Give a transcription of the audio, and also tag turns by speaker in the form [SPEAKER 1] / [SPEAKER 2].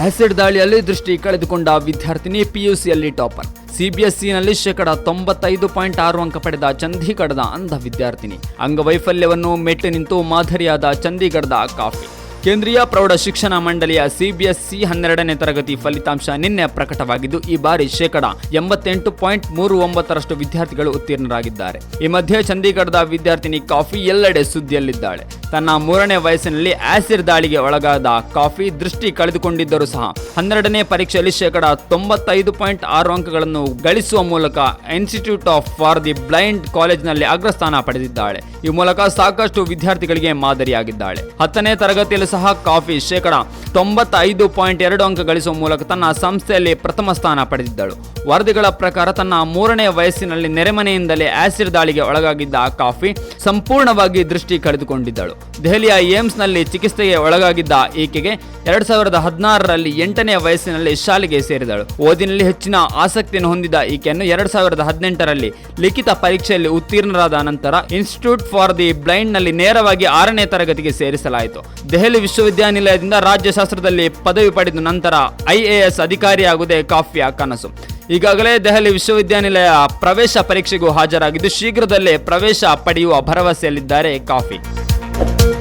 [SPEAKER 1] Acid ದಾಳಿಯಲ್ಲಿ ದೃಷ್ಟಿ ಕಳೆದುಕೊಂಡ ವಿದ್ಯಾರ್ಥಿನಿ ಪಿಯುಸಿಯಲ್ಲಿ ಟಾಪರ್. ಸಿಬಿಎಸ್ಇನಲ್ಲಿ ಶೇಕಡ ತೊಂಬತ್ತೈದು ಪಾಯಿಂಟ್ ಆರು ಅಂಕ ಪಡೆದ ಚಂಡೀಗಢದ ಅಂಧ ವಿದ್ಯಾರ್ಥಿನಿ. ಅಂಗವೈಫಲ್ಯವನ್ನು ಮೆಟ್ಟು ನಿಂತು ಮಾದರಿಯಾದ ಚಂಡೀಗಢದ ಕಾಫಿ. ಕೇಂದ್ರೀಯ ಪ್ರೌಢ ಶಿಕ್ಷಣ ಮಂಡಳಿಯ ಸಿಬಿಎಸ್ಇ ಹನ್ನೆರಡನೇ ತರಗತಿ ಫಲಿತಾಂಶ ನಿನ್ನೆ ಪ್ರಕಟವಾಗಿದ್ದು, ಈ ಬಾರಿ ಶೇಕಡ ಎಂಬತ್ತೆಂಟು ಪಾಯಿಂಟ್ ಮೂರು ಒಂಬತ್ತರಷ್ಟು ವಿದ್ಯಾರ್ಥಿಗಳು ಉತ್ತೀರ್ಣರಾಗಿದ್ದಾರೆ. ಈ ಮಧ್ಯೆ ಚಂಡೀಗಢದ ವಿದ್ಯಾರ್ಥಿನಿ ಕಾಫಿ ಎಲ್ಲೆಡೆ ಸುದ್ದಿಯಲ್ಲಿದ್ದಾಳೆ. ತನ್ನ ಮೂರನೇ ವಯಸ್ಸಿನಲ್ಲಿ ಆಸಿಡ್ ದಾಳಿಗೆ ಒಳಗಾದ ಕಾಫಿ ದೃಷ್ಟಿ ಕಳೆದುಕೊಂಡಿದ್ದರೂ ಸಹ ಹನ್ನೆರಡನೇ ಪರೀಕ್ಷೆಯಲ್ಲಿ ಶೇಕಡ ತೊಂಬತ್ತೈದು ಪಾಯಿಂಟ್ ಆರು ಅಂಕಗಳನ್ನು ಗಳಿಸುವ ಮೂಲಕ institute of for the blind ಕಾಲೇಜ್ನಲ್ಲಿ ಅಗ್ರಸ್ಥಾನ ಪಡೆದಿದ್ದಾಳೆ. ಈ ಮೂಲಕ ಸಾಕಷ್ಟು ವಿದ್ಯಾರ್ಥಿಗಳಿಗೆ ಮಾದರಿಯಾಗಿದ್ದಾಳೆ. ಹತ್ತನೇ ತರಗತಿಯಲ್ಲಿ ಸಹ ಕಾಫಿ ಶೇಕಡ ತೊಂಬತ್ತೈದು ಪಾಯಿಂಟ್ ಎರಡು ಅಂಕ ಗಳಿಸುವ ಮೂಲಕ ತನ್ನ ಸಂಸ್ಥೆಯಲ್ಲಿ ಪ್ರಥಮ ಸ್ಥಾನ ಪಡೆದಿದ್ದಳು. ವರದಿಗಳ ಪ್ರಕಾರ ತನ್ನ ಮೂರನೇ ವಯಸ್ಸಿನಲ್ಲಿ ನೆರೆಮನೆಯಿಂದಲೇ ಆಸಿಡ್ ದಾಳಿಗೆ ಒಳಗಾಗಿದ್ದ ಕಾಫಿ ಸಂಪೂರ್ಣವಾಗಿ ದೃಷ್ಟಿ ಕಳೆದುಕೊಂಡಿದ್ದಳು. ದೆಹಲಿಯ ಏಮ್ಸ್ನಲ್ಲಿ ಚಿಕಿತ್ಸೆಗೆ ಒಳಗಾಗಿದ್ದ ಈಕೆಗೆ ಎರಡ್ ಸಾವಿರದ ಹದಿನಾರರಲ್ಲಿ ಎಂಟನೇ ವಯಸ್ಸಿನಲ್ಲಿ ಶಾಲೆಗೆ ಸೇರಿದಳು. ಓದಿನಲ್ಲಿ ಹೆಚ್ಚಿನ ಆಸಕ್ತಿಯನ್ನು ಹೊಂದಿದ ಈಕೆಯನ್ನು ಎರಡ್ ಸಾವಿರದ ಹದಿನೆಂಟರಲ್ಲಿ ಲಿಖಿತ ಪರೀಕ್ಷೆಯಲ್ಲಿ ಉತ್ತೀರ್ಣರಾದ ನಂತರ ಇನ್ಸ್ಟಿಟ್ಯೂಟ್ ಫಾರ್ ದಿ ಬ್ಲೈಂಡ್ನಲ್ಲಿ ನೇರವಾಗಿ ಆರನೇ ತರಗತಿಗೆ ಸೇರಿಸಲಾಯಿತು. ದೆಹಲಿ ವಿಶ್ವವಿದ್ಯಾನಿಲಯದಿಂದ ರಾಜ್ಯಶಾಸ್ತ್ರದಲ್ಲಿ ಪದವಿ ಪಡೆದ ನಂತರ ಐಎಎಸ್ ಅಧಿಕಾರಿಯಾಗುವುದೇ ಕಾಫಿಯ ಕನಸು. ಈಗಾಗಲೇ ದೆಹಲಿ ವಿಶ್ವವಿದ್ಯಾನಿಲಯ ಪ್ರವೇಶ ಪರೀಕ್ಷೆಗೂ ಹಾಜರಾಗಿದ್ದು ಶೀಘ್ರದಲ್ಲೇ ಪ್ರವೇಶ ಪಡೆಯುವ ಭರವಸೆಯಲ್ಲಿದ್ದಾರೆ ಕಾಫಿ. Bye.